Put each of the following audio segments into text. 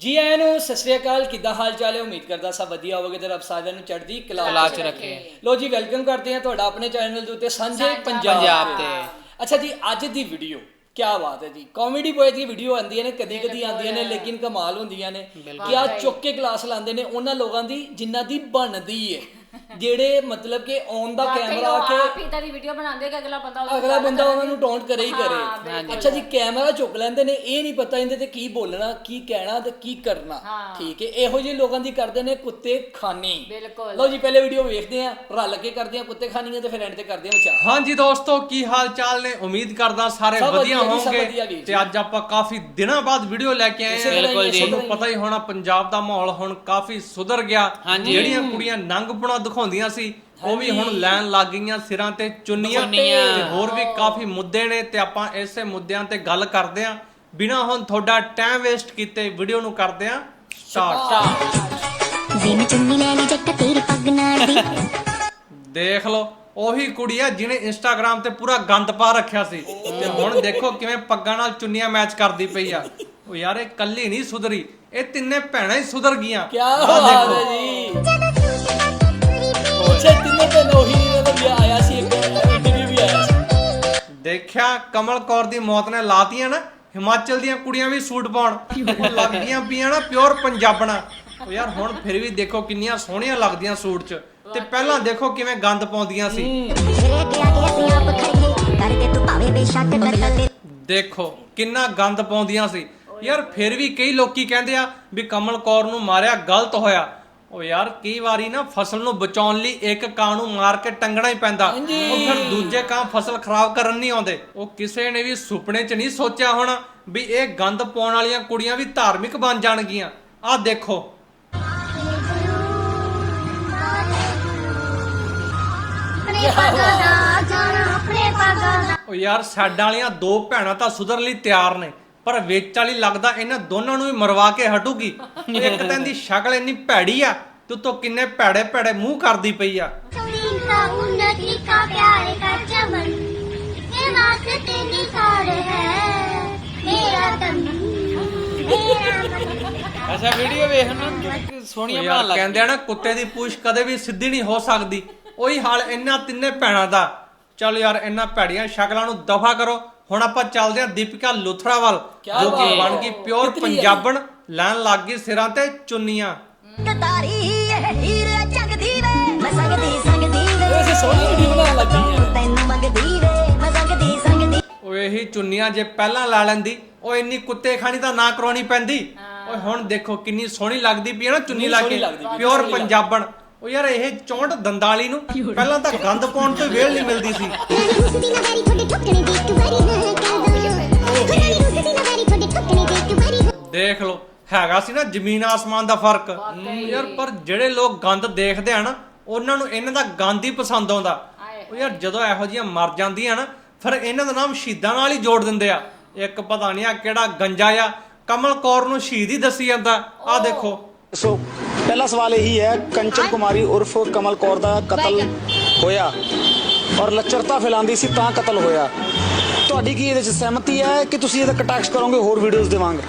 ਜੀ ਆਇਆਂ ਨੂੰ ਸਤਿ ਸ੍ਰੀ ਅਕਾਲ। ਕਿੱਦਾਂ ਹਾਲ ਚਾਲ ਹੈ? ਉਮੀਦ ਕਰਦਾ ਸਭ ਵਧੀਆ ਹੋਵੇਗਾ ਤੇ ਰੱਬ ਸਾਰਿਆਂ ਨੂੰ ਚੜ੍ਹਦੀ ਕਲਾ 'ਚ ਰੱਖੇ। ਲੋ ਜੀ ਵੈਲਕਮ ਕਰਦੇ ਹਾਂ ਤੁਹਾਡਾ ਆਪਣੇ ਚੈਨਲ ਦੇ ਉੱਤੇ ਸਾਂਝੇ ਪੰਜਾਬ ਤੇ। ਅੱਛਾ ਜੀ ਅੱਜ ਦੀ ਵੀਡੀਓ ਕੀ ਬਾਤ ਹੈ ਜੀ। ਕਾਮੇਡੀ ਬੋਏ ਦੀ ਵੀਡੀਓ ਆਉਂਦੀਆਂ ਨੇ ਕਦੀ ਕਦੀ ਆਉਂਦੀਆਂ ਨੇ ਲੇਕਿਨ ਕਮਾਲ ਹੁੰਦੀਆਂ ਨੇ। ਕਿ ਆ ਚੁੱਕ ਕੇ ਕਲਾਸ ਲਾਉਂਦੇ ਨੇ ਉਹਨਾਂ ਲੋਕਾਂ ਦੀ ਜਿਨ੍ਹਾਂ ਦੀ ਬਣਦੀ ਹੈ ਜਿਹੜੇ ਮਤਲਬ ਕਿ ਔਨ ਦਾ ਕੈਮਰਾ ਆ ਕੇ ਆਪ ਹੀ ਤਾਂ ਦੀ ਵੀਡੀਓ ਬਣਾਉਂਦੇ ਕਿ ਅਗਲਾ ਬੰਦਾ ਉਹਦੀ ਅਗਲਾ ਗੱਲ ਬੰਦਾ। ਉਹਨਾਂ ਨੂੰ ਟੌਂਟ ਕਰੇ ਹੀ ਕਰੇ। ਅੱਛਾ ਜੀ ਕੈਮਰਾ ਚੁੱਕ ਲੈਂਦੇ ਨੇ ਇਹ ਨਹੀਂ ਪਤਾ ਇਹਦੇ ਤੇ ਕੀ ਬੋਲਣਾ ਕੀ ਕਹਿਣਾ ਤੇ ਕੀ ਕਰਨਾ। ਠੀਕ ਹੈ ਇਹੋ ਜਿਹੇ ਲੋਕਾਂ ਦੀ ਕਰਦੇ ਨੇ ਕੁੱਤੇ ਖਾਨੀ। ਬਿਲਕੁਲ। ਲਓ ਜੀ ਪਹਿਲੇ ਵੀਡੀਓ ਵੇਖਦੇ ਆਂ ਰਲ ਕੇ ਕਰਦੇ ਆਂ ਕੁੱਤੇ ਖਾਨੀਆਂ ਤੇ ਫਿਰ ਐਂਡ ਤੇ ਕਰਦੇ ਆਂ ਵਿਚਾਰ। ਹਾਂਜੀ ਦੋਸਤੋ ਕੀ ਹਾਲ ਚਾਲ ਨੇ? ਉਮੀਦ ਕਰਦਾ ਸਾਰੇ ਸਭ ਵਧੀਆ ਵਧੀਆ ਜੀ, ਸਭ ਹੋਵੋਗੇ। ਵਧੀਆ ਵੀਰ ਤੇ ਅੱਜ ਆਪਾਂ ਕਾਫੀ ਦਿਨਾਂ ਬਾਅਦ ਵੀਡੀਓ ਲੈ ਕੇ ਆਏ ਹਾਂ। ਬਿਲਕੁਲ ਜੀ। ਤੁਹਾਨੂੰ ਪਤਾ ਹੀ ਹੋਣਾ ਪੰਜਾਬ ਦਾ ਮਾਹੌਲ ਹੁਣ ਕਾਫੀ ਸੁਧਰ ਗਿਆ। ਹਾਂਜੀ। ਜਿਹੜੀਆਂ ਕੁੜੀਆਂ ਨੰਗਪੁਣਾ ਦਿਖਾਉਂਦੀਆਂ ਸੀ ਉਹ ਵੀ ਹੁਣ ਲੈਣ ਲੱਗ ਗਈਆਂ ਸਿਰਾਂ ਤੇ ਚੁੰਨੀਆਂ। ਤੇ ਹੋਰ ਵੀ ਕਾਫੀ ਮੁੱਦੇ ਨੇ ਤੇ ਆਪਾਂ ਇਸੇ ਮੁੱਦਿਆਂ ਤੇ ਗੱਲ ਕਰਦੇ ਆਂ ਬਿਨਾਂ ਹੁਣ ਤੁਹਾਡਾ ਟਾਈਮ ਵੇਸਟ ਕੀਤੇ ਵੀਡੀਓ ਨੂੰ ਕਰਦੇ ਆਂ ਸਟਾਰਟ ਵੇ ਮੈਂ ਚੁੰਨੀ ਲੈ ਲਈ ਜੱਟ ਤੇਰੀ ਪੱਗ ਨਾਲ ਦੀ। ਦੇਖ ਲਓ ਉਹੀ ਕੁੜੀ ਆ ਜਿਹਨੇ ਇੰਸਟਾਗ੍ਰam ਤੇ ਪੂਰਾ ਗੰਦ ਪਾ ਰੱਖਿਆ ਸੀ। ਤੇ ਹੁਣ ਦੇਖੋ ਕਿਵੇਂ ਪੱਗਾਂ ਨਾਲ ਚੁੰਨੀਆਂ ਮੈਚ ਕਰਦੀ ਪਈ ਆ। ਉਹ ਯਾਰ ਇਹ ਕੱਲੀ ਨਹੀਂ ਸੁਧਰੀ ਇਹ ਤਿੰਨੇ ਭੈਣਾਂ ਹੀ ਸੁਧਰ ਗਈਆਂ। ਕੀ ਬਾਤ। ਹੈ ਜੀ। ਅੱਛਾ, ਤਿੰਨੇ ਤੇ ਉਹੀ ਨਹੀਂ ਤਾਂ ਵੀ ਆਇਆ ਸੀ, ਇੱਕ ਇੰਟਰਵਿਊ ਵੀ ਆਇਆ ਸੀ। ਦੇਖਿਆ, ਕਮਲ ਕੌਰ ਦੀ ਮੌਤ ਨੇ ਲਾਤੀਆਂ ਨਾ, ਹਿਮਾਚਲ ਦੀਆਂ ਕੁੜੀਆਂ ਵੀ ਸੂਟ ਪਾਉਣ। ਉਹ ਲੱਗਦੀਆਂ ਪਈਆਂ ਨਾ ਪਿਓਰ ਪੰਜਾਬਣਾ। ਉਹ ਯਾਰ, ਹੁਣ ਫਿਰ ਵੀ ਦੇਖੋ ਕਿੰਨੀਆਂ ਸੋਹਣੀਆਂ ਲੱਗਦੀਆਂ ਸੂਟ 'ਚ। ਤੇ ਪਹਿਲਾਂ ਦੇਖੋ ਕਿਵੇਂ ਗੰਦ ਪਾਉਂਦੀਆਂ ਸੀ। ਤੇਰੇ ਅੱਗੇ ਆ ਕੇ ਅਸੀਂ ਆਪ ਖੜੀਏ ਕਰਦੇ ਤੂੰ ਭਾਵੇਂ ਬੇਸ਼ੱਕ ਡਰਦਾ ਤੇ ਦੇਖੋ, ਕਿੰਨਾ ਗੰਦ ਪਾਉਂਦੀਆਂ ਸੀ। ਯਾਰ, ਫਿਰ ਵੀ ਕਈ ਲੋਕੀ ਕਹਿੰਦੇ ਆ ਵੀ ਕਮਲ ਕੌਰ ਨੂੰ ਮਾਰਿਆ, ਗਲਤ ਹੋਇਆ। ਉਹ ਯਾਰ ਕਈ ਵਾਰੀ ਨਾ ਫਸਲ ਨੂੰ ਬਚਾਉਣ ਲਈ ਇੱਕ ਕਾਂ ਨੂੰ ਮਾਰ ਕੇ ਟੰਗਣਾ ਹੀ ਪੈਂਦਾ। ਉਹ ਫਿਰ ਦੂਜੇ ਕਾਂ ਫਸਲ ਖਰਾਬ ਕਰਨ ਨਹੀਂ ਆਉਂਦੇ। ਉਹ ਕਿਸੇ ਨੇ ਵੀ ਸੁਪਨੇ 'ਚ ਨਹੀਂ ਸੋਚਿਆ ਹੋਣਾ ਵੀ ਇਹ ਗੰਦ ਪਾਉਣ ਵਾਲੀਆਂ ਕੁੜੀਆਂ ਵੀ ਧਾਰਮਿਕ ਬਣ ਜਾਣਗੀਆਂ। ਆਹ ਦੇਖੋ। ਉਹ ਯਾਰ ਸਾਡਾਂ ਵਾਲੀਆਂ ਦੋ ਭੈਣਾਂ ਤਾਂ ਸੁਧਰ ਲਈ ਤਿਆਰ ਨੇ। ਪਰ ਵੇਚ ਵਾਲੀ ਲੱਗਦਾ ਇਹਨਾਂ ਦੋਨਾਂ ਨੂੰ ਹੀ ਮਰਵਾ ਕੇ ਹਟੂਗੀ। ਇੱਕ ਤਾਂ ਇਹਦੀ ਸ਼ਕਲ ਇੰਨੀ ਭੈੜੀ ਆ ਤੇ ਉਤੋਂ ਕਿੰਨੇ ਭੈੜੇ ਭੈੜੇ ਮੂੰਹ ਕਰਦੀ ਪਈ ਆ। ਸਵੀਨਤਾ ਵੀਡੀਓ ਵੇਖਣ ਨੂੰ ਸੋਹਣੀਆਂ ਬਣਾ ਲੱਗ ਕਹਿੰਦੇ ਆ ਨਾ ਕੁੱਤੇ ਦੀ ਪੂਛ ਕਦੇ ਵੀ ਸਿੱਧੀ ਨਹੀਂ ਹੋ ਸਕਦੀ। ਉਹੀ ਹਾਲ ਇਹਨਾਂ ਤਿੰਨੇ ਭੈਣਾਂ ਦਾ। ਚਲ ਯਾਰ ਇਹਨਾਂ ਭੈੜੀਆਂ ਸ਼ਕਲਾਂ ਨੂੰ ਦਫਾ ਕਰੋ। ਹੁਣ ਆਪਾਂ ਚੱਲਦੇ ਹਾਂ ਦੀਪਿਕਾ ਲੁਥਰਾ ਵੱਲ ਕਿਆ ਜੋ ਕਿ ਬਾਤ ਬਣ। ਗਈ ਪਿਓਰ ਕਿਤਨੀ ਹੈ। ਪੰਜਾਬਣ ਲੈਣ ਲੱਗ ਗਈ ਸਿਰਾਂ ਤੇ ਚੁੰਨੀਆਂ। ਤਾਰੀ ਇਹ ਹੀਰੇ ਚੰਗਦੀ ਵੇ ਮੈਂ ਸੰਗਦੀ ਸੰਗਦੀ ਵੇ। ਵੈਸੇ ਸੋਹਣੀ ਵੀਡੀਓ ਬਣਾਉਣ ਲੱਗੀ ਹੈ। ਤੈਨੂੰ ਮੰਗਦੀ ਵੇ ਮੈਂ ਸੰਗਦੀ ਸੰਗਦੀ। ਉਹ ਇਹੀ ਚੁੰਨੀਆਂ ਜੇ ਪਹਿਲਾਂ ਲਾ ਲੈਂਦੀ ਉਹ ਇੰਨੀ ਕੁੱਤੇ ਖਾਣੀ ਤਾਂ ਨਾ ਕਰਾਉਣੀ ਪੈਂਦੀ। ਓਏ ਹੁਣ ਦੇਖੋ ਕਿੰਨੀ ਸੋਹਣੀ ਲੱਗਦੀ ਪਈ ਹੈ ਨਾ ਚੁੰਨੀ ਲਾ ਸੋਹਣੀ ਕੇ। ਲੱਗਦੀ ਪਈ, ਪਿਓਰ ਪੰਜਾਬਣ। ਉਹ ਯਾਰ ਇਹ ਚੌਂਟ ਦੰਦਾਲੀ ਨੂੰ ਪਹਿਲਾਂ ਤਾਂ ਗੰਦ ਪਾਉਣ ਤੋਂ ਵੇਲ ਨਹੀਂ ਮਿਲਦੀ ਸੀ। ਵਾਰੀ ਦੇਖ ਲਓ ਹੈਗਾ ਸੀ ਨਾ ਜ਼ਮੀਨ ਆਸਮਾਨ ਦਾ ਫ਼ਰਕ। ਯਾਰ ਪਰ ਜਿਹੜੇ ਲੋਕ ਗੰਦ ਦੇਖਦੇ ਆ ਨਾ ਉਹਨਾਂ ਨੂੰ ਇਹਨਾਂ ਦਾ ਗੰਦ ਹੀ ਪਸੰਦ ਆਉਂਦਾ। ਉਹ ਯਾਰ ਜਦੋਂ ਇਹੋ ਜਿਹੀਆਂ ਮਰ ਜਾਂਦੀਆਂ ਨਾ ਫਿਰ ਇਹਨਾਂ ਦਾ ਨਾਮ ਸ਼ਹੀਦਾਂ ਨਾਲ ਹੀ ਜੋੜ ਦਿੰਦੇ ਆ। ਇੱਕ ਪਤਾ ਨਹੀਂ ਆ ਕਿਹੜਾ ਗੰਜਾ ਆ ਕਮਲ ਕੌਰ ਨੂੰ ਸ਼ਹੀਦ ਹੀ ਦੱਸੀ ਜਾਂਦਾ। ਆ ਦੇਖੋ। ਸੋ ਪਹਿਲਾ ਸਵਾਲ ਇਹੀ ਹੈ ਕੰਚਨ ਕੁਮਾਰੀ ਉਰਫ ਕਮਲ ਕੌਰ ਦਾ ਕਤਲ ਹੋਇਆ ਔਰ ਲੱਚਰਤਾ ਫੈਲਾਉਂਦੀ ਸੀ ਤਾਂ ਕਤਲ ਹੋਇਆ। ਤੁਹਾਡੀ ਕੀ ਇਹਦੇ ਚ ਸਹਿਮਤੀ ਹੈ ਕਿ ਤੁਸੀਂ ਇਹਦਾ ਕਟਾਕਸ ਕਰੋਗੇ ਹੋਰ ਵੀਡੀਓਜ਼ ਦੇਵਾਂਗੇ?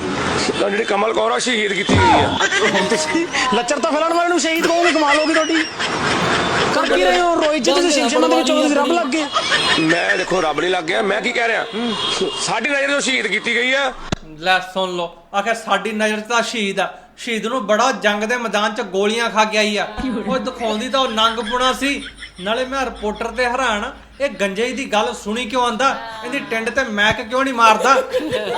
ਤਾਂ ਜਿਹੜੀ ਕਮਲ ਕੌਰ ਆ ਸ਼ਹੀਦ ਕੀਤੀ ਗਈ ਆ। ਤੁਸੀਂ ਲੱਚਰਤਾ ਫੈਲਾਉਣ ਵਾਲੇ ਨੂੰ ਸ਼ਹੀਦ ਕਹੋਗੇ ਕਮਾਲ ਹੋਗੀ ਤੁਹਾਡੀ। ਕਰ ਕੀ ਰਹੇ ਹੋ ਰੋਹਿਤ ਜੀ ਤੁਸੀਂ ਸ਼ਿਵਸੇਨਾ ਦੇ ਵਿੱਚੋਂ ਤੁਸੀਂ ਰੱਬ ਲੱਗ ਗਏ। ਮੈਂ ਦੇਖੋ ਰੱਬ ਨਹੀਂ ਲੱਗ ਗਿਆ ਮੈਂ ਕੀ ਕਹਿ ਰਿਹਾ? ਸਾਡੀ ਨਜ਼ਰ ਤੋਂ ਸ਼ਹੀਦ ਕੀਤੀ ਗਈ ਆ। ਲੈ ਸੁਣ ਲਓ ਆਖਿਰ ਸਾਡੀ ਨਜ਼ਰ 'ਚ ਤਾਂ ਸ਼ਹੀਦ ਆ। ਸ਼ਹੀਦ ਨੂੰ ਬੜਾ ਜੰਗ ਦੇ ਮੈਦਾਨ 'ਚ ਗੋਲੀਆਂ ਖਾ ਕੇ ਆਈ ਆ। ਉਹ ਦਿਖਾਉਂਦੀ ਤਾਂ ਉਹ ਨੰਗ ਪੁਣਾ ਸੀ। ਨਾਲੇ ਮੈਂ ਰਿਪੋਰਟਰ ਤੇ ਹੈਰਾਨ ਆ, ਇਹ ਗੰਜੇ ਦੀ ਗੱਲ ਸੁਣੀ ਕਿਉਂ ਆਂਦਾ? ਇਹਦੀ ਟਿੰਡ ਤੇ ਮੈਕ ਕਿਉਂ ਨਹੀਂ ਮਾਰਦਾ?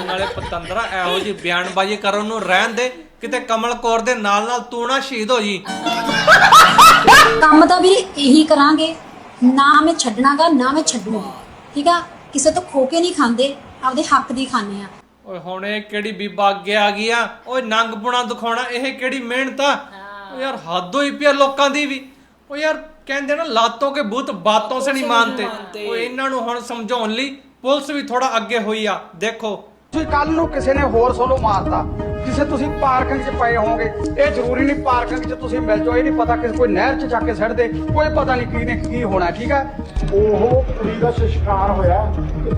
ਨਾਲੇ ਪਤੰਦਰਾ ਇਹੋ ਜੀ ਬਿਆਨਬਾਜ਼ੀ ਕਰਨ ਨੂੰ ਰਹਿਣ ਦੇ। ਕਿਤੇ ਕਮਲ ਕੌਰ ਦੇ ਨਾਲ ਨਾਲ ਤੂੰ ਨਾ ਸ਼ਹੀਦ ਹੋ ਜੀ। ਕੰਮ ਤਾਂ ਵੀਰੇ ਇਹੀ ਕਰਾਂਗੇ। ਨਾ ਮੈਂ ਛੱਡਣਾਗਾ ਨਾ ਮੈਂ ਛੱਡੂਗੀ। ਠੀਕ ਆ? ਕਿਸੇ ਤੋਂ ਖੋ ਕੇ ਨਹੀਂ ਖਾਂਦੇ। ਆਪਦੇ ਹੱਕ ਦੀ ਖਾਂਦੇ ਆ। ਓਏ ਹੁਣ ਇਹ ਕਿਹੜੀ ਬੀਬਾ ਅੱਗੇ ਆ ਗਈ ਆ? ਓਏ ਨੰਗ ਪੁਣਾ ਦਿਖਾਉਣਾ ਇਹ ਕਿਹੜੀ ਮਿਹਨਤ ਆ? ਓ ਯਾਰ ਹੱਦ ਹੋਈ ਪਈ ਆ ਲੋਕਾਂ ਦੀ ਵੀ। ਓ ਯਾਰ ਕਹਿੰਦੇ ਨਾ ਲਾਤੋਂ ਕੇ ਭੂਤ ਬਾਤੋਂ ਸੇ ਨਹੀਂ ਮਾਨਤੇ। ਓ ਇਹਨਾਂ ਨੂੰ ਹੁਣ ਸਮਝਾਉਣ ਲਈ ਪੁਲਿਸ ਵੀ ਥੋੜਾ ਅੱਗੇ ਹੋਈ ਆ। ਦੇਖੋ। ਤੁਸੀਂ ਕੱਲ ਨੂੰ ਕਿਸੇ ਨੇ ਹੋਰ ਸੋਲੋ ਮਾਰਤਾ ਕਿਸੇ ਤੁਸੀਂ ਪਾਰਕਿੰਗ 'ਚ ਪਏ ਹੋਵੋਗੇ ਇਹ ਜ਼ਰੂਰੀ ਨਹੀਂ ਪਾਰਕਿੰਗ 'ਚ ਤੁਸੀਂ ਮਿਲ ਜਾਓ ਇਹ ਨਹੀਂ ਪਤਾ ਕਿ ਕੋਈ ਨਹਿਰ 'ਚ ਜਾ ਕੇ ਸੜ ਦੇ ਕੋਈ ਪਤਾ ਨਹੀਂ ਕੀ ਨੇ ਕੀ ਹੋਣਾ ਠੀਕ ਹੈ ਉਹ ਕੁੜੀ ਦਾ ਸ਼ਿਕਾਰ ਹੋਇਆ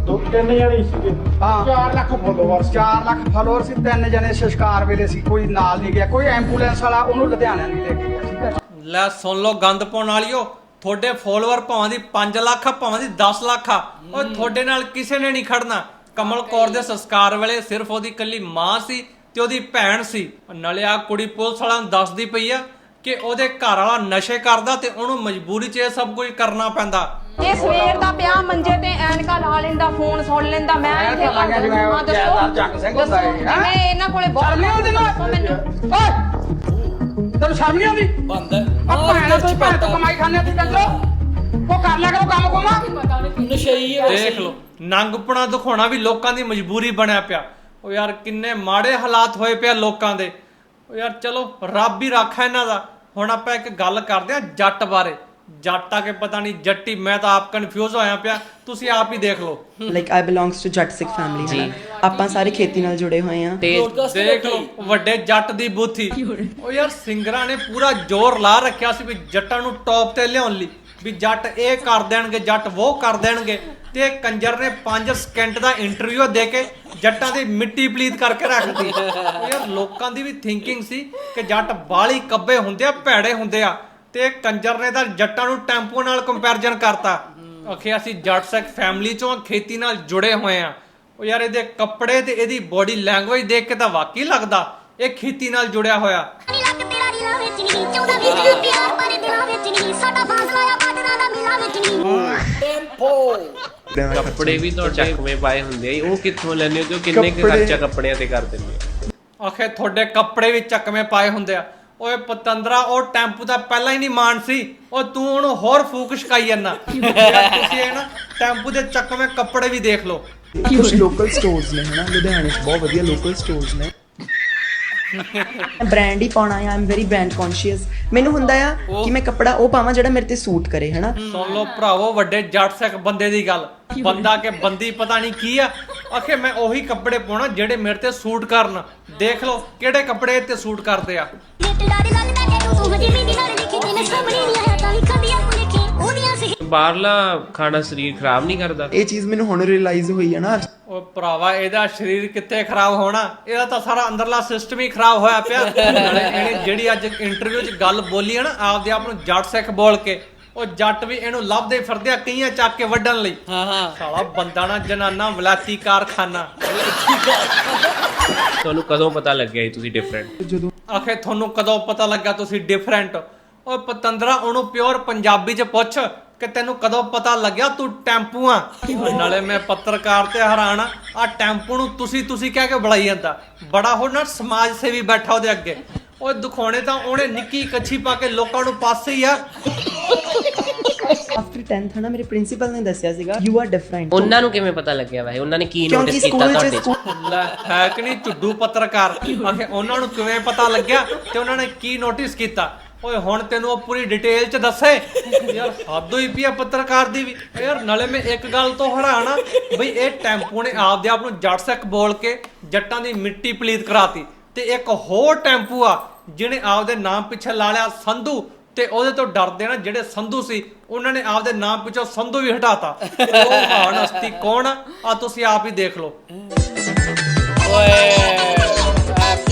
ਦੋ ਤਿੰਨ ਜਣੇ ਸੀਗੇ। ਹਾਂ। 4 ਲੱਖ ਫੋਲੋਵਰਸ 4 ਲੱਖ ਫਾਲੋਅਰ ਸੀ ਤਿੰਨ ਜਣੇ ਸੰਸਕਾਰ ਵੇਲੇ ਸੀ ਕੋਈ ਨਾਲ ਨਹੀਂ ਗਿਆ ਕੋਈ ਐਂਬੂਲੈਂਸ ਵਾਲਾ ਉਹਨੂੰ ਲੁਧਿਆਣਾ ਨਹੀਂ ਲੈ ਕੇ ਲੈ ਸੁਣ ਲਓ ਗੰਦ ਪਾਉਣ ਵਾਲਿਓ ਤੁਹਾਡੇ ਫੋਲੋਅਰ ਭਾਵੇਂ ਦੀ 5 ਲੱਖ ਆ ਭਾਵੇਂ ਦੀ 10 ਲੱਖ ਆ। ਉਹ ਤੁਹਾਡੇ ਨਾਲ ਕਿਸੇ ਨੇ ਨਹੀਂ ਖੜਨਾ। ਕਮਲ ਕੌਰ ਦੇ ਸੰਸਕਾਰ ਵੇਲੇ ਸਿਰਫ ਉਹਦੀ ਇਕੱਲੀ ਮਾਂ ਸੀ ਤੇ ਉਹਦੀ ਭੈਣ ਸੀ। ਨਾਲੇ ਆ ਕੁੜੀ ਪੁਲਿਸ ਵਾਲਿਆਂ ਨੂੰ ਦੱਸਦੀ ਪਈ ਆ ਕਿ ਉਹਦੇ ਘਰ ਵਾਲਾ ਨਸ਼ੇ ਕਰਦਾ ਤੇ ਉਹਨੂੰ ਮਜਬੂਰੀ 'ਚ ਇਹ ਸਭ ਕੁਝ ਕਰਨਾ ਪੈਂਦਾ। ਇਹ ਸਵੇਰ ਦਾ ਪਿਆ ਮੰਜੇ ਤੇ ਐਨਕਾ ਲਾ ਲੈਂਦਾ ਫੋਨ ਸੁਣ ਲੈਂਦਾ ਮੈਂ ਇੱਥੇ ਲਾਈਆਂ ਜਿਵੇਂ ਹਾਂ, ਦੱਸੋ। ਜੈਦਾਰ ਜੱਗ ਸਿੰਘ ਹੁੰਦਾ ਹੈਂ? ਜਿਵੇਂ ਇਹਨਾਂ ਕੋਲੇ ਬਹੁਤ ਮੈਨੂੰ। ਓਏ! ਸ਼ਰਮ ਨਹੀਂ ਆਉਂਦੀ ਬੰਦ ਹੈ। ਆ ਭੈਣਾ ਤੂੰ ਭੈਣ ਤੋਂ ਕਮਾਈ ਖਾਣੇ ਤੂੰ ਕੰਜਰੋ ਉਹ ਕਰ ਲਿਆ ਕਰੋ ਕੰਮ ਕੋਮਾ। ਨਸ਼ਈ ਹੈ। ਵੈਸੇ ਦੇਖ ਲਓ ਨੰਗਪਣਾ ਦਿਖਾਉਣਾ ਵੀ ਲੋਕਾਂ ਦੀ ਮਜਬੂਰੀ ਬਣਿਆ ਪਿਆ। ਉਹ ਯਾਰ ਕਿੰਨੇ ਮਾੜੇ ਹਾਲਾਤ ਹੋਏ ਪਿਆ ਲੋਕਾਂ ਦੇ। ਉਹ ਯਾਰ ਚਲੋ ਰੱਬ ਹੀ ਰੱਖਾ ਇਹਨਾਂ ਦਾ। ਹੁਣ ਆਪਾਂ ਇੱਕ ਗੱਲ ਕਰਦੇ ਆ ਜੱਟ ਬਾਰੇ। ਜੱਟ ਕੇ ਪਤਾ ਨਹੀਂ ਜੱਟੀ ਮੈਂ ਤਾਂ ਆਪ ਕਨਫਿਊਜ਼ ਹੋਇਆ ਪਿਆ। ਤੁਸੀਂ ਆਪ ਹੀ ਦੇਖ ਲਓ। ਲਾਈਕ ਆਈ ਬਿਲੋਂਗਸ ਟੂ ਜੱਟ ਸਿੱਖ ਫੈਮਿਲੀ ਹੈ ਆਪਾਂ ਸਾਰੇ ਖੇਤੀ ਨਾਲ ਜੁੜੇ ਹੋਏ ਆ ਦੇਖ ਲਓ। ਵੱਡੇ ਜੱਟ ਦੀ ਬੂਥੀ। ਉਹ ਯਾਰ ਸਿੰਗਰਾਂ ਨੇ ਪੂਰਾ ਜ਼ੋਰ ਲਾ ਰੱਖਿਆ ਸੀ ਵੀ ਜੱਟਾਂ ਨੂੰ ਟੌਪ ਤੇ ਲਿਆਉਣ ਲਈ। ਵੀ ਜੱਟ ਇਹ ਕਰ ਦੇਣਗੇ ਜੱਟ ਉਹ ਕਰ ਦੇਣਗੇ। ਤੇ ਕੰਜਰ ਨੇ 5 ਸਕਿੰਟ ਦਾ ਇੰਟਰਵਿਊ ਦੇ ਕੇ ਜੱਟਾਂ ਦੀ ਮਿੱਟੀ ਪਲੀਤ ਕਰਕੇ ਰੱਖਦੀ ਯਾਰ ਲੋਕਾਂ ਦੀ ਵੀ ਥਿੰਕਿੰਗ ਸੀ ਕਿ ਜੱਟ ਬਾਲੀ ਕੱਬੇ ਹੁੰਦੇ ਆ ਭੈੜੇ ਹੁੰਦੇ ਆ। ਤੇ ਕੰਜਰ ਨੇ ਤਾਂ ਜੱਟਾਂ ਨੂੰ ਟੈਂਪੋ ਨਾਲ ਕੰਪੈਰੀਜ਼ਨ ਕਰਤਾ। ਅਖੇ ਅਸੀਂ ਜੱਟ ਸਿੱਖ ਫੈਮਿਲੀ ਚੋਂ ਖੇਤੀ ਨਾਲ ਜੁੜੇ ਹੋਏ ਆ। ਉਹ ਯਾਰ ਇਹਦੇ ਕੱਪੜੇ ਤੇ ਇਹਦੀ ਬੋਡੀ ਲੈਂਗੁਏਜ ਦੇਖ ਕੇ ਤਾਂ ਵਾਕਈ ਲੱਗਦਾ ਇਹ ਖੇਤੀ ਨਾਲ ਜੁੜਿਆ ਹੋਇਆ। ਨੀ ਲੱਕ ਤੇਰਾ ਰੀਲਾ ਵਿੱਚ ਨਹੀਂ ਚੌਦਾ ਵੀ ਦਿਨ ਪਿਆਰ ਪਰ ਦਿਲਾਂ ਵਿੱਚ ਨਹੀਂ ਸਾਡਾ ਫਾਸਲਾ ਆ ਬਾਦਲਾਂ ਦਾ ਮਿਲਾ ਵਿੱਚ ਨਹੀਂ। ਟੈਂਪੋ ਕੱਪੜੇ ਵੀ ਤੁਹਾਡੇ ਚੱਕਵੇਂ ਪਾਏ ਹੁੰਦੇ ਆ ਉਹ ਕਿੱਥੋਂ ਲੈਣੇ ਹੋ ਤੇ ਉਹ ਕਿੰਨੇ ਕੁ ਖਰਚਾ ਕੱਪੜਿਆਂ ਤੇ ਕਰ ਦਿੰਦੇ ਆ ਆਖੇ ਤੁਹਾਡੇ ਕੱਪੜੇ ਵੀ ਚੱਕਵੇਂ ਪਾਏ ਹੁੰਦੇ ਆ। ਓਏ ਪਤੰਦਰਾ ਉਹ ਟੈਂਪੂ ਦਾ ਪਹਿਲਾਂ ਹੀ ਨਹੀਂ ਮਾਨ ਸੀ। ਉਹ ਤੂੰ ਉਹਨੂੰ ਹੋਰ ਫੂਕ ਛਕਾਈ ਜਾਂਦਾ। ਤੁਸੀਂ ਇਹ ਨਾ ਟੈਂਪੂ ਦੇ ਚੱਕਵੇਂ ਕੱਪੜੇ ਵੀ ਦੇਖ ਲਓ। ਕੁਝ ਲੋਕਲ ਸਟੋਰਸ ਨੇ ਹਨਾ? ਲੁਧਿਆਣੇ 'ਚ ਬਹੁਤ ਵਧੀਆ ਲੋਕਲ ਸਟੋਰਸ ਨੇ। ਬ੍ਰਾਂਡ ਹੀ ਪਾਉਣਾ ਆ I am very brand conscious ਮੈਨੂੰ ਹੁੰਦਾ ਆ ਕਿ ਮੈਂ ਕੱਪੜਾ ਉਹ ਪਾਵਾਂ ਜਿਹੜਾ ਮੇਰੇ ਤੇ ਸੂਟ ਕਰੇ ਹਨਾ? ਸੁਣ ਲਓ ਭਰਾਵੋ ਵੱਡੇ ਜੱਟ ਸਿੱਖ ਬੰਦੇ ਦੀ ਗੱਲ। ਬੰਦਾ ਕੇ ਬੰਦੀ ਪਤਾ ਨਹੀਂ ਕੀ ਆ। ਆਖੇ ਮੈਂ ਉਹੀ ਕੱਪੜੇ ਪਾਉਣਾ ਜਿਹੜੇ ਮੇਰੇ ਤੇ ਸੂਟ ਕਰਨ। ਦੇਖ ਲਓ ਕਿਹੜੇ ਕੱਪੜੇ ਤੇ ਸੂਟ ਕਰਦੇ ਆ। ਬਾਹਰਲਾ ਖਾਣਾ ਸਰੀਰ ਖਰਾਬ ਨਹੀਂ ਕਰਦਾ। ਇਹ ਚੀਜ਼ ਮੈਨੂੰ ਹੁਣ ਰਿਅਲਾਈਜ਼ ਹੋਈ ਹੈ ਨਾ ਉਹ ਭਰਾਵਾ ਇਹਦਾ ਸਰੀਰ ਕਿੱਥੇ ਖਰਾਬ ਹੋਣਾ? ਇਹਦਾ ਤਾਂ ਸਾਰਾ ਅੰਦਰਲਾ ਸਿਸਟਮ ਹੀ ਖਰਾਬ ਹੋਇਆ ਪਿਆ। ਇਹਨੇ ਜਿਹੜੀ ਅੱਜ ਇੰਟਰਵਿਊ 'ਚ ਗੱਲ ਬੋਲੀ ਹੈ ਨਾ ਆਪਦੇ ਆਪ ਨੂੰ ਜੱਟ ਸਿੱਖ ਬੋਲ ਕੇ ਉਹ ਜੱਟ ਵੀ ਇਹਨੂੰ ਲੱਭਦੇ ਫਿਰਦੇ ਆ ਕਈਆਂ ਚੱਕ ਕੇ ਵੱਢਣ ਲਈ। ਹਾਂ ਹਾਂ। ਸਾਲਾ ਬੰਦਾ ਨਾ ਜਨਾਨਾ ਵਲਾਤੀ ਕਾਰਖਾਨਾ। ਤੁਹਾਨੂੰ ਕਦੋਂ ਪਤਾ ਲੱਗਿਆ ਸੀ ਤੁਸੀਂ ਡਿਫਰੈਂਟ ਆਖੇ ਤੁਹਾਨੂੰ ਕਦੋਂ ਪਤਾ ਲੱਗਾ ਤੁਸੀਂ ਡਿਫਰੈਂਟ ਓਏ ਪਤੰਦਰਾ ਉਹਨੂੰ ਪਿਓਰ ਪੰਜਾਬੀ 'ਚ ਪੁੱਛ ਕਿ ਤੈਨੂੰ ਕਦੋਂ ਪਤਾ ਲੱਗਿਆ ਤੂੰ ਟੈਂਪੂ ਆ ਨਾਲੇ ਮੈਂ ਪੱਤਰਕਾਰ ਤੇ ਹੈਰਾਨ ਆ। ਆ ਟੈਂਪੂ ਨੂੰ ਤੁਸੀਂ ਤੁਸੀਂ ਕਹਿ ਕੇ ਬੁਲਾਈ ਜਾਂਦਾ। ਬੜਾ ਹੋ ਨਾ ਸਮਾਜ ਸੇਵੀ ਬੈਠਾ ਉਹਦੇ ਅੱਗੇ। ਓਏ ਦਿਖਾਉਣੇ ਤਾਂ ਉਹਨੇ ਨਿੱਕੀ ਕੱਛੀ ਪਾ ਕੇ ਲੋਕਾਂ ਨੂੰ ਪਾਸੇ ਹੀ ਆ। ਆਫਟਰ 10th ਹਨਾ ਮੇਰੇ ਪ੍ਰਿੰਸੀਪਲ ਨੇ ਦੱਸਿਆ ਸੀਗਾ ਯੂ ਆਰ ਡਿਫਰੈਂਟ ਉਹਨਾਂ ਨੂੰ ਕਿਵੇਂ ਪਤਾ ਲੱਗਿਆ ਵੈਸੇ? ਉਹਨਾਂ ਨੇ ਕੀ ਕਿਉਂਕਿ ਨੋਟਿਸ ਕੀਤਾ ਸਕੂਲ 'ਚ ਤੁਹਾਡੇ 'ਚ? ਸਕੂਲ ਲੈ ਹੈ ਕਿ ਨਹੀਂ? ਝੁੱਡੂ ਪੱਤਰਕਾਰ। ਆਖੇ ਉਹਨਾਂ ਨੂੰ ਕਿਵੇਂ ਪਤਾ ਲੱਗਿਆ ਤੇ ਉਹਨਾਂ ਨੇ ਕੀ ਨੋਟਿਸ ਕੀਤਾ? ਓਏ ਹੁਣ ਤੈਨੂੰ ਉਹ ਪੂਰੀ ਡਿਟੇਲ ਚ ਦੱਸੇ। ਯਾਰ ਹੱਦ ਹੋਈ ਪਈ ਆ ਪੱਤਰਕਾਰ ਦੀ ਵੀ। ਯਾਰ ਨਾਲੇ ਮੈਂ ਇੱਕ ਗੱਲ ਤੋਂ ਹੈਰਾਨ ਆ। ਬਈ ਇਹ ਟੈਂਪੂ ਨੇ ਆਪਦੇ ਆਪ ਨੂੰ ਜੱਟ ਸਿੱਖ ਬੋਲ ਕੇ ਜੱਟਾਂ ਦੀ ਮਿੱਟੀ ਪਲੀਤ ਕਰਾਤੀ। ਤੇ ਇੱਕ ਹੋਰ ਟੈਂਪੂ ਆ ਜਿਹਨੇ ਆਪਦੇ ਨਾਮ ਪਿੱਛੇ ਲਾ ਲਿਆ ਸੰਧੂ। ਤੇ ਉਹਦੇ ਤੋਂ ਡਰਦੇ ਨਾ ਜਿਹੜੇ ਸੰਧੂ ਸੀ ਉਹਨਾਂ ਨੇ ਆਪਦੇ ਨਾਮ ਪਿੱਛੋਂ ਸੰਧੂ ਵੀ ਹਟਾਤਾ। ਉਹ ਮਹਾਨ ਹਸਤੀ ਕੌਣ ਆ? ਆ ਤੁਸੀਂ ਆਪ ਹੀ ਦੇਖ ਲਓ। ਓਏ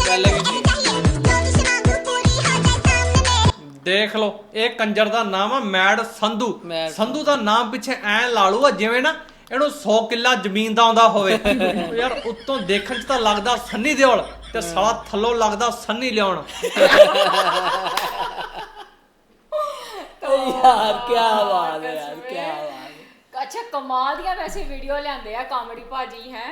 ਗੱਲ ਦੇਖ ਲਓ ਇਹ ਕੰਜਰ ਦਾ ਨਾਮ ਆ ਮੈਡ ਸੰਧੂ। ਸੰਧੂ। ਦਾ ਨਾਮ ਪਿੱਛੇ ਐ ਲਾਲੂ ਆ ਜਿਵੇਂ ਨਾ ਇਹਨੂੰ 100 ਕਿੱਲਾ ਜ਼ਮੀਨ ਦਾ ਆਉਂਦਾ ਹੋਵੇ। ਯਾਰ ਉੱਤੋਂ ਦੇਖਣ 'ਚ ਤਾਂ ਲੱਗਦਾ ਸੰਨੀ ਦਿਓਲ ਤੇ ਸਾਲਾ ਥੱਲੋਂ ਲੱਗਦਾ ਸੰਨੀ ਲਿਆਉਣ। ਯਾਰ ਕੀ ਬਾਤ ਹੈ ਯਾਰ ਕੀ ਬਾਤ ਹੈ। ਅੱਛਾ ਕਮਾਲ ਦੀਆਂ ਵੈਸੇ ਵੀਡੀਓ ਲਿਆਂਦੇ ਆ ਕਾਮੇਡੀ ਭਾਜੀ ਹੈ।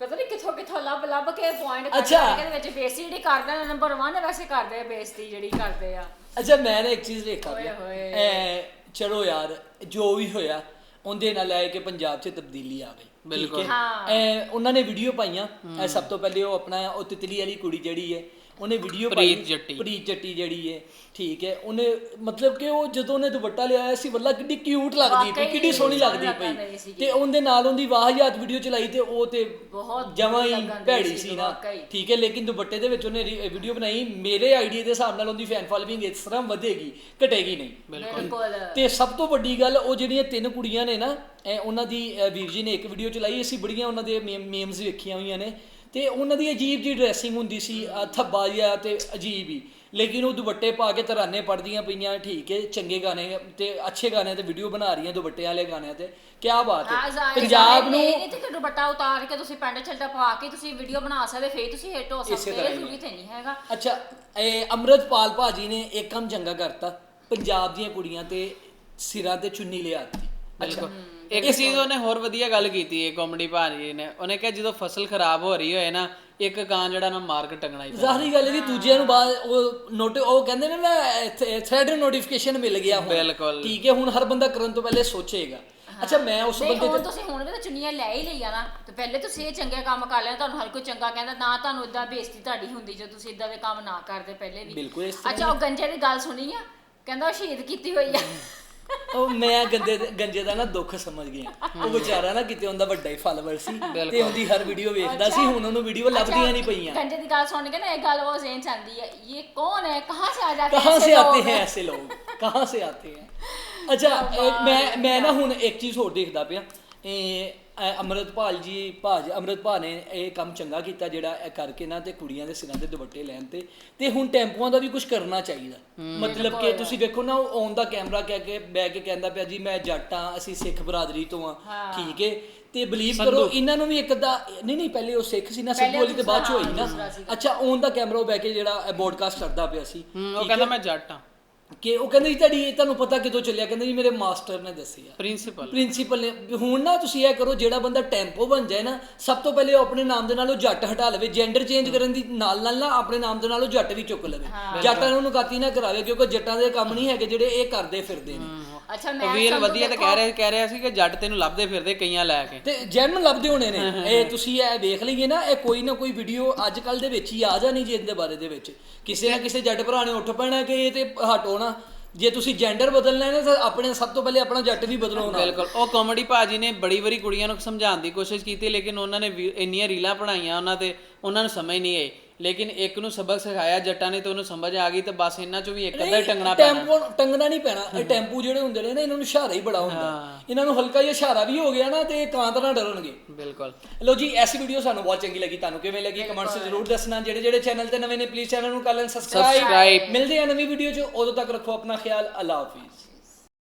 ਪਤਾ ਨਹੀਂ ਕਿੱਥੋਂ ਕਿੱਥੋਂ ਲੱਭ ਲੱਭ ਕੇ ਪੁਆਇੰਟ ਅੱਛਾ। ਦੇ ਵਿੱਚ ਬੇਇੱਜ਼ਤੀ ਜਿਹੜੀ ਕਰਦੇ ਆ ਨੰਬਰ 1 ਵੈਸੇ ਕਰਦੇ ਆ ਬੇਇੱਜ਼ਤੀ ਜਿਹੜੀ ਕਰਦੇ ਆ। ਅੱਛਾ ਮੈਂ ਨਾ ਇੱਕ ਚੀਜ਼ ਵੇਖਾ ਓਏ ਹੋਏ। ਐ ਚਲੋ ਯਾਰ ਜੋ ਵੀ ਹੋਇਆ ਉਹਦੇ ਨਾਲ ਲੈ ਕੇ ਪੰਜਾਬ 'ਚ ਤਬਦੀਲੀ ਆ ਗਈ। ਬਿਲਕੁਲ। ਹਾਂ। ਉਹਨਾਂ ਨੇ ਵੀਡੀਓ ਪਾਈਆਂ। ਇਹ ਸਭ ਤੋਂ ਪਹਿਲੇ ਉਹ ਆਪਣਾ ਉਹ ਤਿਤਲੀ ਵਾਲੀ ਕੁੜੀ ਜਿਹੜੀ ਹੈ ਉਹਨੇ ਵੀਡੀਓ ਪਾਈ। ਪ੍ਰੀਤ ਜੱਟੀ। ਪ੍ਰੀਤ ਜੱਟੀ ਜਿਹੜੀ ਹੈ ਠੀਕ ਹੈ। ਉਹਨੇ ਮਤਲਬ ਕਿ ਉਹ ਜਦੋਂ ਉਹਨੇ ਦੁਪੱਟਾ ਲਿਆਇਆ ਸੀ ਵੱਲਾ ਕਿੱਡੀ ਕਿਊਟ ਲੱਗਦੀ ਪਈ ਕਿੱਡੀ ਸੋਹਣੀ ਲੱਗਦੀ ਪਈ। ਤੇ ਉਹਦੇ ਨਾਲ ਉਹਦੀ ਵਾਹੀਆਤ ਵੀਡੀਓ ਚਲਾਈ ਤੇ ਉਹ ਤੇ ਬਹੁਤ ਜਮਾਂ ਹੀ ਭੈੜੀ ਸੀ ਨਾ। ਠੀਕ ਹੈ ਲੇਕਿਨ ਦੁਪੱਟੇ ਦੇ ਵਿੱਚ ਉਹਨੇ ਵੀਡੀਓ ਬਣਾਈ। ਮੇਰੇ ਆਈਡੀਆ ਦੇ ਹਿਸਾਬ ਨਾਲ ਉਹਦੀ ਫੈਨ ਫਾਲੋਇੰਗ ਇਸ ਤਰ੍ਹਾਂ ਵਧੇਗੀ ਘਟੇਗੀ ਨਹੀਂ। ਬਿਲਕੁਲ। ਤੇ ਸਭ ਤੋਂ ਵੱਡੀ ਗੱਲ ਉਹ ਜਿਹੜੀਆਂ ਤਿੰਨ ਕੁੜੀਆਂ ਨੇ ਨਾ ਇਹ ਉਹਨਾਂ ਦੀ ਵੀਰ ਜੀ ਨੇ ਇੱਕ ਵੀਡੀਓ ਚਲਾਈ ਅਸੀਂ ਬੜੀਆਂ ਉਹਨਾਂ ਦੇ ਮੇਮਸ ਵੇਖੀਆਂ ਹੋਈਆਂ ਨੇ। ਤੇ ਉਹਨਾਂ ਦੀ ਅਜੀਬ ਜੀ ਡਰੈਸਿੰਗ ਹੁੰਦੀ ਸੀ ਥੱਬਾ ਜਿਹਾ ਤੇ ਅਜੀਬ ਹੀ। ਲੇਕਿਨ ਉਹ ਦੁਪੱਟੇ ਪਾ ਕੇ ਤਰਾਨੇ ਪੜਦੀਆਂ ਪਈਆਂ ਠੀਕ ਹੈ ਚੰਗੇ ਗਾਣੇ ਤੇ ਅੱਛੇ ਗਾਣੇ ਤੇ ਵੀਡੀਓ ਬਣਾ ਰਹੀਆਂ ਦੁਪੱਟੇ ਵਾਲੇ ਗਾਣਿਆਂ ਤੇ। ਕੀ ਬਾਤ ਹੈ ਪੰਜਾਬ ਨੂੰ ਇਹ ਤੇ ਦੁਪੱਟਾ ਉਤਾਰ ਕੇ ਤੁਸੀਂ ਪੈਂਟ ਸ਼ਰਟਾ ਪਾ ਕੇ ਤੁਸੀਂ ਵੀਡੀਓ ਬਣਾ ਸਕਦੇ ਫੇਰ ਤੁਸੀਂ ਹਿੱਟ ਹੋ ਸਕਦੇ ਇਹ ਜ਼ਰੂਰੀ ਤੇ ਨਹੀਂ ਹੈਗਾ। ਅੱਛਾ ਇਹ ਅਮਰਤਪਾਲ ਭਾਜੀ ਨੇ ਇੱਕ ਕੰਮ ਚੰਗਾ ਕਰਤਾ ਪੰਜਾਬ ਦੀਆਂ ਕੁੜੀਆਂ ਤੇ ਸਿਰਾਂ ਤੇ ਚੁੰਨੀ ਲਿਆਤੀ। ਅੱਛਾ। ਇੱਕ ਚੀਜ਼ ਉਹਨੇ ਹੋਰ ਵਧੀਆ ਗੱਲ ਕੀਤੀ ਹੈ ਕਾਮੇਡੀ ਭਾਜੀ ਨੇ। ਉਹਨੇ ਕਿਹਾ ਜਦੋਂ ਫਸਲ ਖਰਾਬ ਹੋ ਰਹੀ ਹੋਏ ਨਾ ਇੱਕ ਕਾਂ ਜਿਹੜਾ ਨਾ ਮਾਰ ਕੇ ਟੰਗਣਾ ਹੀ ਪੈਂਦਾ। ਜ਼ਾਹਰੀ ਗੱਲ ਹੈ ਜੀ ਦੂਜਿਆਂ ਨੂੰ ਬਾਅਦ ਉਹ ਨੋਟ ਉਹ ਕਹਿੰਦੇ ਨੇ ਨਾ ਥ੍ਰੈਡ ਨੋਟੀਫਿਕੇਸ਼ਨ ਮਿਲ ਗਿਆ ਹੁਣ। ਬਿਲਕੁਲ। ਠੀਕ ਹੈ ਹੁਣ ਹਰ ਬੰਦਾ ਕਰਨ ਤੋਂ ਪਹਿਲੇ ਸੋਚੇਗਾ। ਅੱਛਾ ਮੈਂ ਉਸ ਨਹੀਂ ਬੰਦੇ ਹੁਣ ਤੇ ਤੁਸੀਂ ਹੁਣ ਵੀ ਤਾਂ ਚੁੰਨੀਆਂ ਲੈ ਹੀ ਲਈਆਂ ਨਾ। ਤੇ ਪਹਿਲੇ ਤੁਸੀਂ ਇਹ ਚੰਗੇ ਕੰਮ ਕਰ ਲਿਆ ਤੁਹਾਨੂੰ ਹਰ ਕੋਈ ਚੰਗਾ ਕਹਿੰਦਾ ਨਾ ਤੁਹਾਨੂੰ ਇਦਾਂ ਬੇਇੱਜ਼ਤੀ ਤੁਹਾਡੀ ਹੁੰਦੀ ਜੇ ਤੁਸੀਂ ਇਦਾਂ ਦੇ ਕੰਮ ਨਾ ਕਰਦੇ ਪਹਿਲੇ ਵੀ। ਬਿਲਕੁਲ ਇਸ ਤਰ੍ਹਾਂ ਅੱਛਾ ਉਹ ਗੰਜੇ ਦੀ ਗੱਲ ਸੁਣੀ ਆ? ਕਹਿੰਦਾ ਉਹ ਸ਼ਹੀਦ ਕੀਤੀ ਹੋਈ ਆ। ਉਹ ਮੈਂ ਗੰਦੇ ਗੰਜੇ ਦਾ ਨਾ ਦੁੱਖ ਸਮਝ ਗਿਆ ਉਹ ਵਿਚਾਰਾ ਨਾ ਕਿਤੇ ਉਹਦਾ ਵੱਡਾ ਹੀ ਫਾਲੋਅਰ ਸੀ ਤੇ ਉਹਦੀ ਹਰ ਵੀਡੀਓ ਵੇਖਦਾ ਸੀ ਹੁਣ ਉਹਨੂੰ ਵੀਡੀਓ ਲੱਭਦੀਆਂ ਨਹੀਂ ਪਈਆਂ। ਗੰਜੇ ਦੀ ਗੱਲ ਸੁਣ ਕੇ ਨਾ ਇਹ ਗੱਲ ਉਹ ਜ਼ੇਨ ਚ ਹੈ ਇਹ ਕੌਣ ਹੈ? ਕਹਾਂ ਸੇ ਆ ਜਾਤੇ ਹੈ ਕਹਾਂ ਸੇ ਆਤੇ ਹੈ ਐਸੇ ਲੋਗ? ਕਹਾਂ ਸੇ ਆਤੇ ਹੈ? ਅੱਛਾ ਮੈਂ ਮੈਂ ਨਾ ਹੁਣ ਇੱਕ ਚੀਜ਼ ਹੋਰ ਦੇਖਦਾ ਪਿਆ। ਇਹ ਅ, ਅੰਮ੍ਰਿਤਪਾਲ ਜੀ ਭਾਜ ਅੰਮ੍ਰਿਤਪਾਲ ਨੇ ਇਹ ਕੰਮ ਚੰਗਾ ਕੀਤਾ ਜਿਹੜਾ ਇਹ ਕਰਕੇ ਨਾ ਤੇ ਕੁੜੀਆਂ ਦੇ ਸਿਰਾਂ ਤੇ ਦੁਪੱਟੇ ਲੈਣ ਤੇ। ਤੇ ਹੁਣ ਟੈਂਪੂਆਂ ਦਾ ਵੀ ਕੁਝ ਕਰਨਾ ਚਾਹੀਦਾ। ਮਤਲਬ ਕਿ ਤੁਸੀਂ ਵੇਖੋ ਨਾ ਉਹ ਔਨ ਦਾ ਕੈਮਰਾ ਕਹਿ ਕੇ ਬਹਿ ਕੇ ਕਹਿੰਦਾ ਪਿਆ ਜੀ ਮੈਂ ਜੱਟ ਆ ਅਸੀਂ ਸਿੱਖ ਬਰਾਦਰੀ ਤੋਂ ਆ ਠੀਕ ਹੈ ਤੇ ਬਲੀਵ ਕਰੋ ਇਹਨਾਂ ਨੂੰ ਵੀ ਇੱਕ ਅੱਧਾ ਨਹੀਂ ਨਹੀਂ ਪਹਿਲੇ ਉਹ ਸਿੱਖ ਸੀ ਨਾ ਸਿੱਧੂ ਵਾਲੀ ਤੇ ਬਾਅਦ ਚ ਹੋਈ ਨਾ। ਅੱਛਾ ਔਨ ਦਾ ਕੈਮਰਾ ਉਹ ਬਹਿ ਕੇ ਜਿਹੜਾ ਬੋਡਕਾਸਟ ਕਰਦਾ ਪਿਆ ਸੀ। ਹੂੰ, ਉਹ ਕਹਿੰਦਾ? ਮੈਂ ਜੱਟ ਹਾਂ। ਕਿ ਉਹ ਕਹਿੰਦੇ ਜੀ ਤੁਹਾਡੀ ਇਹ ਤੁਹਾਨੂੰ ਪਤਾ ਕਿਦੋਂ ਚੱਲਿਆ ਕਹਿੰਦੇ ਜੀ ਮੇਰੇ ਮਾਸਟਰ ਨੇ ਦੱਸਿਆ। ਪ੍ਰਿੰਸੀਪਲ ਪ੍ਰਿੰਸੀਪਲ ਨੇ ਵੀ ਹੁਣ ਨਾ ਤੁਸੀਂ ਇਹ ਕਰੋ ਜਿਹੜਾ ਬੰਦਾ ਟੈਂਪੋ ਬਣ ਜਾਏ ਨਾ ਸਭ ਤੋਂ ਪਹਿਲੇ ਉਹ ਆਪਣੇ ਨਾਮ ਦੇ ਨਾਲ ਉਹ ਜੱਟ ਹਟਾ ਲਵੇ ਜੈਂਡਰ ਚੇਂਜ ਕਰਨ ਦੀ ਨਾਲ ਨਾਲ ਨਾ ਆਪਣੇ ਨਾਮ ਦੇ ਨਾਲ ਉਹ ਜੱਟ ਵੀ ਚੁੱਕ ਲਵੇ। ਜੱਟਾਂ ਨੂੰ ਨੁਕਾਤੀ ਨਾ ਕਰਾਵੇ ਕਿਉਂਕਿ ਜੱਟਾਂ ਦੇ ਕੰਮ ਨਹੀਂ ਹੈਗੇ ਜਿਹੜੇ ਇਹ ਕਰਦੇ ਫਿਰਦੇ ਨੇ। ਅੱਛਾ ਮੈਂ ਵੀਰ ਵਧੀਆ ਤੇ ਕਹਿ ਰਿਹਾ ਕਹਿ ਰਿਹਾ ਸੀ ਕਿ ਜੱਟ ਤੈਨੂੰ ਲੱਭਦੇ ਫਿਰਦੇ ਕਈਆਂ ਲੈ ਕੇ। ਤੇ ਜੈਨ ਲੱਭਦੇ ਹੋਣੇ ਨੇ। ਇਹ ਤੁਸੀਂ ਇਹ ਵੇਖ ਲਈਏ ਨਾ ਇਹ ਕੋਈ ਨਾ ਕੋਈ ਵੀਡੀਓ ਅੱਜ ਕੱਲ ਦੇ ਵਿੱਚ ਹੀ ਆ ਜਾਣੀ ਜੀ ਇਹਦੇ ਬਾਰੇ ਦੇ ਵਿੱਚ। ਕਿਸੇ ਨਾ ਕਿਸੇ ਜੱਟ ਭਰਾ ਨੇ ਉੱਠ ਪੈਣਾ ਕਿ ਇਹ ਤੇ ਹਟੋ ਨਾ। ਜੇ ਤੁਸੀਂ ਜੈਂਡਰ ਬਦਲਣਾ ਹੈ ਨਾ ਤਾਂ ਆਪਣੇ ਸਭ ਤੋਂ ਪਹਿਲੇ ਆਪਣਾ ਜੱਟ ਵੀ ਬਦਲੋ ਨਾ ਬਿਲਕੁਲ। ਉਹ ਕਾਮੇਡੀ ਭਾਜੀ ਨੇ ਬੜੀ ਵਾਰੀ ਕੁੜੀਆਂ ਨੂੰ ਸਮਝਾਉਣ ਦੀ ਕੋਸ਼ਿਸ਼ ਕੀਤੀ ਲੇਕਿਨ ਉਹਨਾਂ ਨੇ ਵੀ- ਇੰਨੀਆਂ ਰੀਲਾਂ ਬਣਾਈਆਂ ਉਹਨਾਂ ਤੇ ਉਹਨਾਂ ਨੂੰ ਸਮਝ ਨਹੀਂ ਆਈ। ਲੇਕਿਨ ਇੱਕ ਨੂੰ ਸਬਕ ਸਿਖਾਇਆ ਜੱਟਾਂ ਨੇ ਤੇ ਉਹਨੂੰ ਸਮਝ ਆ ਗਈ ਤੇ ਬਸ ਇਹਨਾਂ ਚੋਂ ਵੀ ਇੱਕ ਅੱਧਾ ਹੀ ਟੰਗਣਾ ਪੈਣਾ। ਟੈਂਪੋ ਟੰਗਣਾ ਨਹੀਂ ਪੈਣਾ। ਇਹ ਟੈਂਪੂ ਜਿਹੜੇ ਹੁੰਦੇ ਨੇ ਨਾ ਇਹਨਾਂ ਨੂੰ ਇਸ਼ਾਰਾ ਹੀ ਬੜਾ ਹੁੰਦਾ। ਇਹਨਾਂ ਨੂੰ ਹਲਕਾ ਜਿਹਾ ਇਸ਼ਾਰਾ ਵੀ ਹੋ ਗਿਆ ਨਾ ਤੇ ਕਾਂਤ ਨਾ ਡਰਨਗੇ। ਬਿਲਕੁਲ। ਲੋ ਜੀ ਐਸੀ ਵੀਡੀਓ ਸਾਨੂੰ ਬਹੁਤ ਚੰਗੀ ਲੱਗੀ। ਤੁਹਾਨੂੰ ਕਿਵੇਂ ਲੱਗੀ ਕਮੈਂਟਸ ਜ਼ਰੂਰ ਦੱਸਣਾ। ਜਿਹੜੇ ਜਿਹੜੇ ਚੈਨਲ ਤੇ ਨਵੇਂ ਨੇ ਪਲੀਜ਼ ਚੈਨਲ ਨੂੰ ਕਰ ਲੈਣ। ਸਬਸਕ੍ਰਾਈਬ। ਮਿਲਦੇ ਆ ਨਵੀਂ ਵੀਡੀਓ 'ਚ। ਉਦੋਂ ਤੱਕ ਰੱਖੋ ਆਪਣਾ ਖਿਆਲ। ਅੱਲਾ ਹਾਫਿਜ਼।